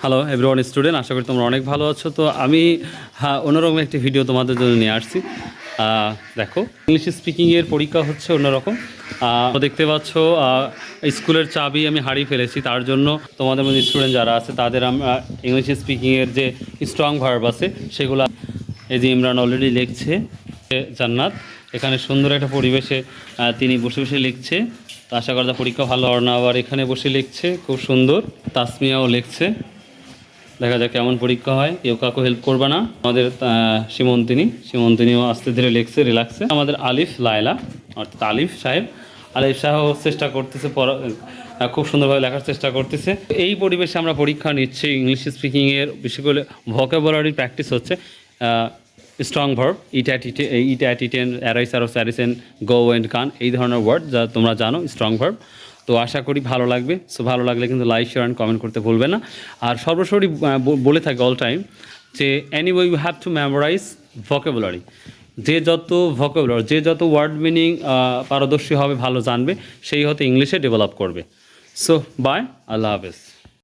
Hello everyone student আশা করি তোমরা অনেক ভালো আছো। তো আমি হ্যাঁ অন্যরকম একটি ভিডিও তোমাদের জন্য নিয়ে আসছি। দেখো ইংলিশ স্পিকিংয়ের পরীক্ষা হচ্ছে অন্যরকম। দেখতে পাচ্ছ স্কুলের চাবি আমি হারিয়ে ফেলেছি। তার জন্য তোমাদের মধ্যে স্টুডেন্ট যারা আছে, তাদের আমরা ইংলিশ স্পিকিংয়ের যে স্ট্রং ভার্ব আছে, সেগুলো এই যে ইমরান অলরেডি লিখছে জান্নাত। এখানে সুন্দর একটা পরিবেশে তিনি বসে বসে লিখছে। আশা করা পরীক্ষা ভালো হবে না আবার এখানে বসে লিখছে, খুব সুন্দর। তাসমিয়াও লিখছে। দেখা যাক কেমন পরীক্ষা হয়। কেউ কাউকে হেল্প করবে না। আমাদের সীমন্তিনী, সীমন্তিনীও আস্তে ধীরে লিখছে রিল্যাক্সে আমাদের আলিফ, লায়লা, অর্থাৎ আলিফ সাহেব। আলিফ সাহেব চেষ্টা করতেছে পড়া খুব সুন্দরভাবে লেখার চেষ্টা করতেছে। এই পরিবেশে আমরা পরীক্ষা নিচ্ছি ইংলিশ স্পিকিংয়ের বিশেষ করে ভোকাবুলারি প্র্যাকটিস হচ্ছে strong verb eat ate eat ate eaten arise arose arisen go and can এই ধরনের ওয়ার্ড যা তোমরা জানো স্ট্রং ভার্ব তো আশা করি ভালো লাগবে। সো ভালো লাগলে কিন্তু লাইক শেয়ার অ্যান্ড কমেন্ট করতে ভুলবে না। আর সর্বসরি বলে থাকে অল টাইম যে anyway you have to memorise vocabulary যে যত ভকেবুলার যে যত ওয়ার্ড মিনিং পারদর্শী হবে, ভালো জানবে, সেই হতে ইংলিশে ডেভেলপ করবে। সো বাই আল্লাহ হাফেজ।